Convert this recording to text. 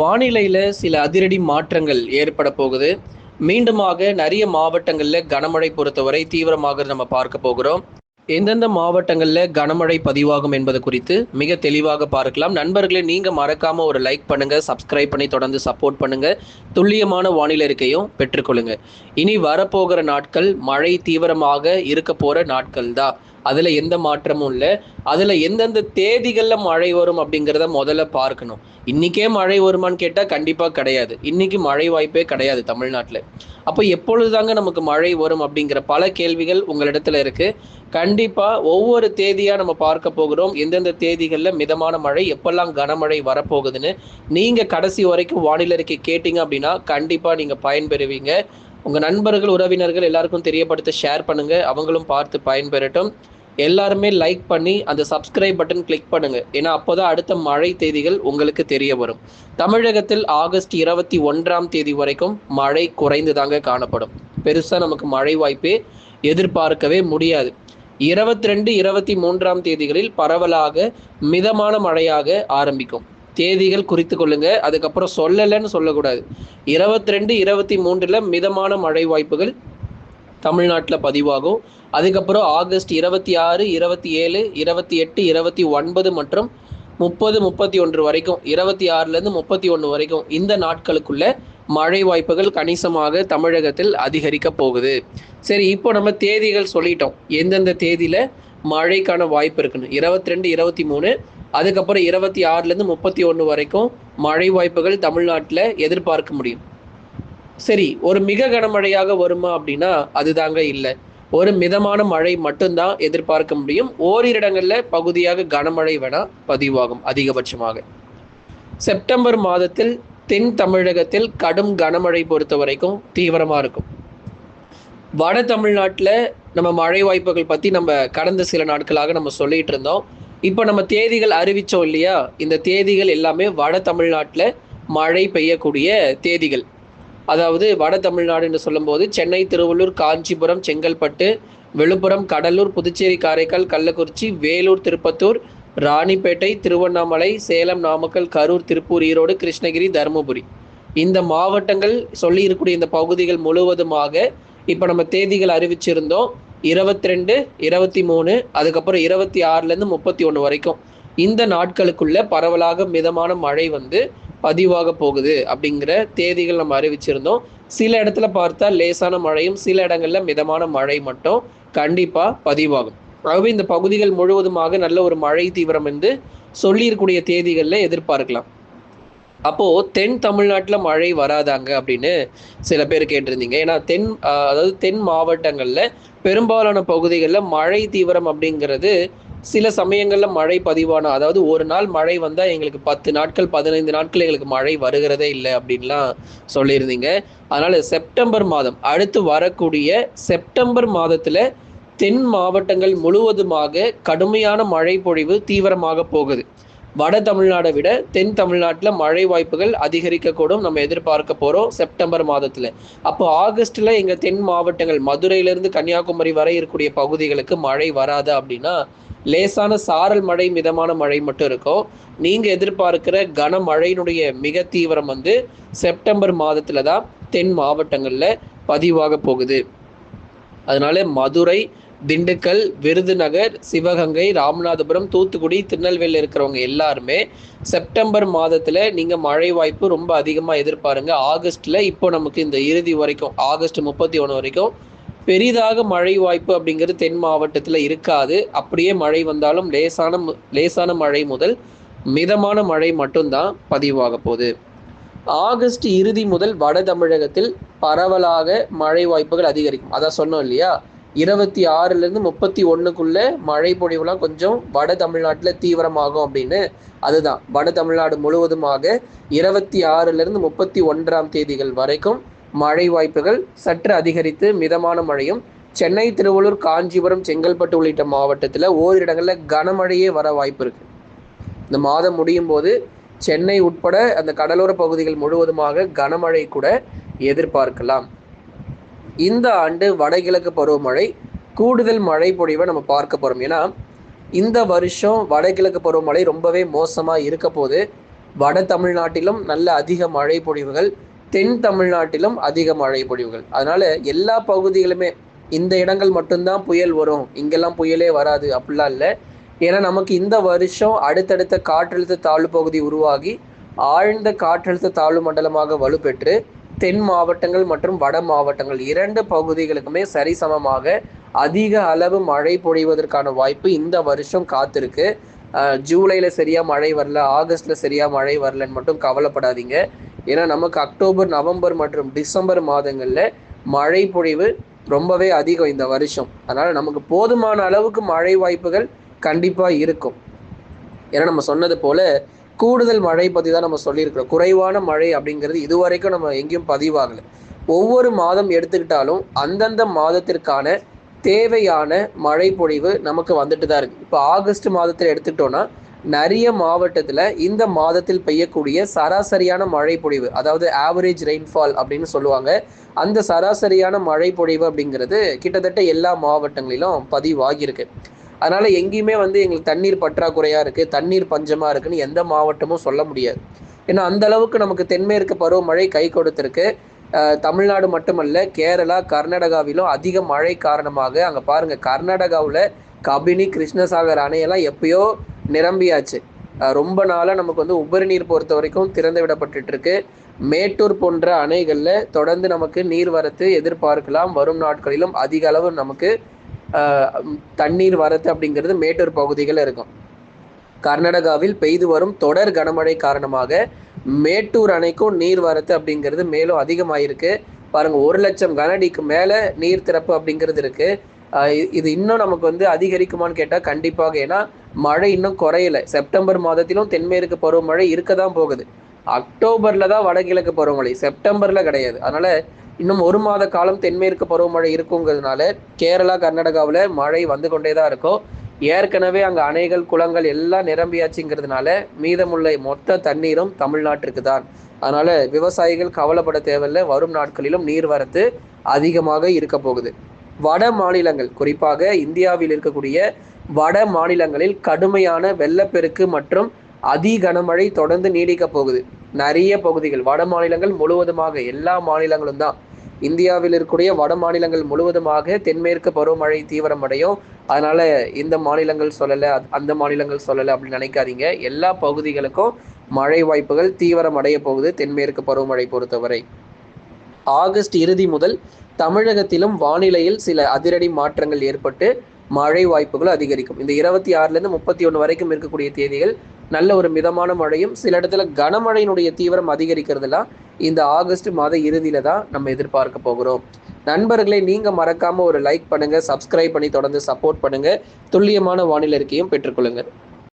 வானிலையில் சில அதிரடி மாற்றங்கள் ஏற்பட போகுது. மீண்டுமாக நிறைய மாவட்டங்களில் கனமழை பொறுத்தவரை தீவிரமாக நம்ம பார்க்க போகிறோம். எந்தெந்த மாவட்டங்களில் கனமழை பதிவாகும் என்பது குறித்து மிக தெளிவாக பார்க்கலாம். நண்பர்களே நீங்கள் மறக்காம ஒரு லைக் பண்ணுங்க சப்ஸ்கிரைப் பண்ணி தொடர்ந்து சப்போர்ட் பண்ணுங்க. துல்லியமான வானிலை இருக்கையும் பெற்றுக்கொள்ளுங்க இனி வரப்போகிற நாட்கள் மழை தீவிரமாக இருக்க போகிற நாட்கள் தான் அதில் எந்த மாற்றமும் இல்லை. அதில் எந்தெந்த தேதிகளில் மழை வரும் அப்படிங்கிறத முதல்ல பார்க்கணும். இன்றைக்கே மழை வருமான்னு கேட்டால் கண்டிப்பாக கிடையாது. இன்னைக்கு மழை வாய்ப்பே கிடையாது தமிழ்நாட்டில். அப்போ எப்பொழுதுதாங்க நமக்கு மழை வரும் அப்படிங்கிற பல கேள்விகள் உங்களிடத்துல இருக்கு. கண்டிப்பாக ஒவ்வொரு தேதியாக நம்ம பார்க்க போகிறோம். எந்தெந்த தேதிகளில் மிதமான மழை எப்பெல்லாம் கனமழை வரப்போகுதுன்னு. நீங்கள் கடைசி வரைக்கும் வானிலை அறிக்கை கேட்டீங்க அப்படின்னா கண்டிப்பாக நீங்கள் பயன்பெறுவீங்க. உங்கள் நண்பர்கள் உறவினர்கள் எல்லாருக்கும் தெரியப்படுத்த ஷேர் பண்ணுங்க. அவங்களும் பார்த்து பயன்பெறட்டும். எல்லாருமே லைக் பண்ணி அந்த சப்ஸ்கிரைப் பட்டன் கிளிக் பண்ணுங்க. ஏன்னா அப்போதான் அடுத்த மழை தேதிகள் உங்களுக்கு தெரிய வரும். தமிழகத்தில் ஆகஸ்ட் இருபத்தி ஒன்றாம் தேதி வரைக்கும் மழை குறைந்து தாங்க காணப்படும். பெருசா நமக்கு மழை வாய்ப்பே எதிர்பார்க்கவே முடியாது. இருபத்தி ரெண்டு இருபத்தி மூன்றாம் தேதிகளில் பரவலாக மிதமான மழையாக ஆரம்பிக்கும். தேதிகள் குறித்து கொள்ளுங்க. அதுக்கப்புறம் சொல்லலைன்னு சொல்லக்கூடாது. இருபத்தி ரெண்டு இருபத்தி மூன்றில் மிதமான மழை வாய்ப்புகள் தமிழ்நாட்டில் பதிவாகும். அதுக்கப்புறம் ஆகஸ்ட் இருபத்தி ஆறு இருபத்தி ஏழு இருபத்தி எட்டு இருபத்தி ஒன்பது மற்றும் முப்பது முப்பத்தி ஒன்று வரைக்கும் இருபத்தி ஆறுலேருந்து முப்பத்தி ஒன்று வரைக்கும் இந்த நாட்களுக்குள்ள மழை வாய்ப்புகள் கணிசமாக தமிழகத்தில் அதிகரிக்க போகுது. சரி இப்போ நம்ம தேதிகள் சொல்லிட்டோம். எந்தெந்த தேதியில மழைக்கான வாய்ப்பு இருக்குன்னு. இருபத்தி ரெண்டு இருபத்தி மூணு அதுக்கப்புறம் இருபத்தி ஆறுலேருந்து முப்பத்தி ஒன்று வரைக்கும் மழை வாய்ப்புகள் தமிழ்நாட்டில் எதிர்பார்க்க முடியும். சரி ஒரு மிக கனமழையாக வருமா அப்படின்னா அதுதாங்க இல்லை. ஒரு மிதமான மழை மட்டும்தான் எதிர்பார்க்க முடியும். ஓரிரிடங்களில் பகுதியாக கனமழை வேணா பதிவாகும் அதிகபட்சமாக. செப்டம்பர் மாதத்தில் தென் தமிழகத்தில் கடும் கனமழை பொறுத்த வரைக்கும் தீவிரமாக இருக்கும். வட தமிழ்நாட்டில் நம்ம மழை வாய்ப்புகள் பற்றி நம்ம கடந்த சில நாட்களாக நம்ம சொல்லிட்டு இருந்தோம். இப்போ நம்ம தேதிகள் அறிவித்தோம் இல்லையா? இந்த தேதிகள் எல்லாமே வட தமிழ்நாட்டில் மழை பெய்யக்கூடிய தேதிகள். அதாவது வட தமிழ்நாடு என்று சொல்லும்போது சென்னை திருவள்ளூர் காஞ்சிபுரம் செங்கல்பட்டு விழுப்புரம் கடலூர் புதுச்சேரி காரைக்கால் கள்ளக்குறிச்சி வேலூர் திருப்பத்தூர் ராணிப்பேட்டை திருவண்ணாமலை சேலம் நாமக்கல் கரூர் திருப்பூர் ஈரோடு கிருஷ்ணகிரி தருமபுரி. இந்த மாவட்டங்கள் சொல்லி இருக்கக்கூடிய இந்த பகுதிகள் முழுவதுமாக இப்போ நம்ம தேதிகள் அறிவிச்சிருந்தோம். இருபத்தி ரெண்டு இருபத்தி மூணு அதுக்கப்புறம் இருபத்தி ஆறுலேருந்து முப்பத்தி ஒன்று வரைக்கும். இந்த நாட்களுக்குள்ள பரவலாக மிதமான மழை வந்து பதிவாக போகுது அப்படிங்கிற தேதிகள் நம்ம அறிவிச்சிருந்தோம். சில இடத்துல பார்த்தா லேசான மழையும் சில இடங்கள்ல மிதமான மழை மட்டும் கண்டிப்பா பதிவாகும். ஆகவே இந்த பகுதிகள் முழுவதுமாக நல்ல ஒரு மழை தீவிரம் என்று சொல்லியிருக்கூடிய தேதிகள்ல எதிர்பார்க்கலாம். அப்போ தென் தமிழ்நாட்டில் மழை வராதாங்க அப்படின்னு சில பேர் கேட்டிருந்தீங்க. ஏன்னா தென் அதாவது தென் மாவட்டங்கள்ல பெரும்பாலான பகுதிகளில் மழை தீவிரம் அப்படிங்கிறது சில சமயங்களில் மழை பதிவான அதாவது ஒரு நாள் மழை வந்தால் எங்களுக்கு பத்து நாட்கள் பதினைந்து நாட்கள் எங்களுக்கு மழை வருகிறதே இல்லை அப்படின்லாம் சொல்லியிருந்தீங்க. அதனால் செப்டம்பர் மாதம் அடுத்து வரக்கூடிய செப்டம்பர் மாதத்தில் தென் மாவட்டங்கள் முழுவதுமாக கடுமையான மழை பொழிவு தீவிரமாக போகுது. வட தமிழ்நாடை விட தென் தமிழ்நாட்டில் மழை வாய்ப்புகள் அதிகரிக்கக்கூடும். நம்ம எதிர்பார்க்க போகிறோம் செப்டம்பர் மாதத்தில். அப்போ ஆகஸ்டில் எங்கள் தென் மாவட்டங்கள் மதுரையிலேருந்து கன்னியாகுமரி வரை இருக்கக்கூடிய பகுதிகளுக்கு மழை வராது அப்படின்னா லேசான சாரல் மழை மிதமான மழை மட்டும் இருக்கும். நீங்க எதிர்பார்க்கிற கனமழையினுடைய மிக தீவிரம் வந்து செப்டம்பர் மாதத்துல தான் தென் மாவட்டங்கள்ல பதிவாக போகுது. அதனால மதுரை திண்டுக்கல் விருதுநகர் சிவகங்கை ராமநாதபுரம் தூத்துக்குடி திருநெல்வேலியில் இருக்கிறவங்க எல்லாருமே செப்டம்பர் மாதத்துல நீங்க மழை வாய்ப்பு ரொம்ப அதிகமா எதிர்பாருங்க. ஆகஸ்ட்ல இப்போ நமக்கு இந்த இறுதி வரைக்கும் ஆகஸ்ட் முப்பத்தி ஒன்று வரைக்கும் பெரிதாக மழை வாய்ப்பு அப்படிங்கிறது தென் மாவட்டத்தில் இருக்காது. அப்படியே மழை வந்தாலும் லேசான மு- லேசான மழை முதல் மிதமான மழை மட்டும்தான் பதிவாக போகுது. ஆகஸ்ட் இறுதி முதல் வட தமிழகத்தில் பரவலாக மழை வாய்ப்புகள் அதிகரிக்கும். அதான் சொன்னோம் இல்லையா? இருபத்தி ஆறுலேருந்து முப்பத்தி ஒன்றுக்குள்ள மழை பொழிவுலாம் கொஞ்சம் வட தமிழ்நாட்டில் தீவிரமாகும் அப்படின்னு. அதுதான். வட தமிழ்நாடு முழுவதுமாக இருபத்தி ஆறுலேருந்து முப்பத்தி ஒன்றாம் தேதிகள் வரைக்கும் மழை வாய்ப்புகள் சற்று அதிகரித்து மிதமான மழையும் சென்னை திருவள்ளூர் காஞ்சிபுரம் செங்கல்பட்டு உள்ளிட்ட மாவட்டத்தில் ஓரிரு இடங்களில் கனமழையே வர வாய்ப்பு இருக்கு. இந்த மாதம் முடியும் போது சென்னை உட்பட அந்த கடலோர பகுதிகள் முழுவதுமாக கனமழை கூட எதிர்பார்க்கலாம். இந்த ஆண்டு வடகிழக்கு பருவமழை கூடுதல் மழை பொழிவை நம்ம பார்க்க போறோம். ஏன்னா இந்த வருஷம் வடகிழக்கு பருவமழை ரொம்பவே மோசமாக இருக்க போது வட தமிழ்நாட்டிலும் நல்ல அதிக மழை பொழிவுகள் தென் தமிழ்நாட்டிலும் அதிக மழை பொழிவுகள். அதனால எல்லா பகுதிகளுமே இந்த இடங்கள் மட்டும்தான் புயல் வரும். இங்கெல்லாம் புயலே வராது அப்படிலாம் இல்லை. ஏன்னா நமக்கு இந்த வருஷம் அடுத்தடுத்த காற்றழுத்த தாழ்வு பகுதி உருவாகி ஆழ்ந்த காற்றழுத்த தாழ்வு மண்டலமாக வலுப்பெற்று தென் மாவட்டங்கள் மற்றும் வட மாவட்டங்கள் இரண்டு பகுதிகளுக்குமே சரிசமமாக அதிக அளவு மழை பொழிவதற்கான வாய்ப்பு இந்த வருஷம் காத்திருக்கு. ஜூலையில் சரியாக மழை வரல ஆகஸ்ட்ல சரியா மழை வரலன்னு மட்டும் கவலைப்படாதீங்க. ஏன்னா நமக்கு அக்டோபர் நவம்பர் மற்றும் டிசம்பர் மாதங்கள்ல மழை பொழிவு ரொம்பவே அதிகம் இந்த வருஷம். அதனால நமக்கு போதுமான அளவுக்கு மழை வாய்ப்புகள் கண்டிப்பா இருக்கும். ஏன்னா நம்ம சொன்னது போல கூடுதல் மழை பற்றி தான் நம்ம சொல்லியிருக்கிறோம். குறைவான மழை அப்படிங்கிறது இதுவரைக்கும் நம்ம எங்கேயும் பதிவாகலை. ஒவ்வொரு மாதம் எடுத்துக்கிட்டாலும் அந்தந்த மாதத்திற்கான தேவையான மழை பொழிவு நமக்கு வந்துட்டு தான் இருக்கு. இப்போ ஆகஸ்ட் மாதத்தில் எடுத்துக்கிட்டோன்னா நிறைய மாவட்டத்தில் இந்த மாதத்தில் பெய்யக்கூடிய சராசரியான மழை பொழிவு அதாவது ஆவரேஜ் ரெயின்ஃபால் அப்படின்னு சொல்லுவாங்க. அந்த சராசரியான மழை பொழிவு அப்படிங்கிறது கிட்டத்தட்ட எல்லா மாவட்டங்களிலும் பதிவாகியிருக்கு. அதனால எங்கேயுமே வந்து எங்களுக்கு தண்ணீர் பற்றாக்குறையா இருக்கு தண்ணீர் பஞ்சமா இருக்குன்னு எந்த மாவட்டமும் சொல்ல முடியாது. ஏன்னா அந்த அளவுக்கு நமக்கு தென்மேற்கு பருவமழை கை கொடுத்திருக்கு. தமிழ்நாடு மட்டுமல்ல கேரளா கர்நாடகாவிலும் அதிக மழை காரணமாக அங்கே பாருங்க கர்நாடகாவில் கபினி கிருஷ்ணசாகர் அணையெல்லாம் எப்பயோ நிரம்பியாச்சு. ரொம்ப நாளாக நமக்கு வந்து உபரி நீர் பொறுத்த வரைக்கும் திறந்து விடப்பட்டு இருக்கு மேட்டூர் போன்ற அணைகளில் தொடர்ந்து நமக்கு நீர்வரத்து எதிர்பார்க்கலாம். வரும் நாட்களிலும் அதிக அளவு நமக்கு தண்ணீர் வரத்து அப்படிங்கிறது மேட்டூர் பகுதிகளில் இருக்கும். கர்நாடகாவில் பெய்து வரும் தொடர் கனமழை காரணமாக மேட்டூர் அணைக்கும் நீர் வரத்து அப்படிங்கிறது மேலும் அதிகமாயிருக்கு. பாருங்க ஒரு லட்சம் கனடிக்கு மேல நீர் திறப்பு அப்படிங்கிறது இருக்கு. இது இன்னும் நமக்கு வந்து அதிகரிக்குமான்னு கேட்டால் கண்டிப்பாக. ஏன்னா மழை இன்னும் குறையல. செப்டம்பர் மாதத்திலும் தென்மேற்கு பருவமழை இருக்க தான் போகுது. அக்டோபர்ல தான் வடகிழக்கு பருவமழை. செப்டம்பர்ல கிடையாது. அதனால இன்னும் ஒரு மாத காலம் தென்மேற்கு பருவமழை இருக்குங்கிறதுனால கேரளா கர்நாடகாவில் மழை வந்து கொண்டே தான் இருக்கும். ஏற்கனவே அங்கே அணைகள் குளங்கள் எல்லாம் நிரம்பியாச்சுங்கிறதுனால மீதமுள்ள மொத்த தண்ணீரும் தமிழ்நாட்டிற்கு தான். அதனால விவசாயிகள் கவலைப்பட தேவையில்லை. வரும் நாட்களிலும் நீர்வரத்து அதிகமாக இருக்க போகுது. வட மாநிலங்கள் குறிப்பாக இந்தியாவில் இருக்கக்கூடிய வட மாநிலங்களில் கடுமையான வெள்ளப்பெருக்கு மற்றும் அதி கனமழை தொடர்ந்து நீடிக்க போகுது. நிறைய பகுதிகள் வட மாநிலங்கள் முழுவதுமாக எல்லா மாநிலங்களும் தான். இந்தியாவில் இருக்கக்கூடிய வட மாநிலங்கள் முழுவதுமாக தென்மேற்கு பருவமழை தீவிரமடையும். அதனால இந்த மாநிலங்கள் சொல்லலை அந்த மாநிலங்கள் சொல்லலை அப்படின்னு நினைக்காதீங்க. எல்லா பகுதிகளுக்கும் மழை வாய்ப்புகள் தீவிரமடைய போகுது தென்மேற்கு பருவமழை பொறுத்தவரை. ஆகஸ்ட் இறுதி முதல் தமிழகத்திலும் வானிலையில் சில அதிரடி மாற்றங்கள் ஏற்பட்டு மழை வாய்ப்புகள் அதிகரிக்கும். இந்த இருபத்தி ஆறுலேருந்து முப்பத்தி ஒன்று வரைக்கும் இருக்கக்கூடிய தேதிகள் நல்ல ஒரு மிதமான மழையும் சில இடத்துல கனமழையினுடைய தீவிரம் அதிகரிக்கிறதுலாம் இந்த ஆகஸ்ட் மாத இறுதியில தான் நம்ம எதிர்பார்க்க போகிறோம். நண்பர்களை நீங்க மறக்காம ஒரு லைக் பண்ணுங்க சப்ஸ்கிரைப் பண்ணி தொடர்ந்து சப்போர்ட் பண்ணுங்க. துல்லியமான வானிலை இருக்கையும் பெற்றுக்கொள்ளுங்கள்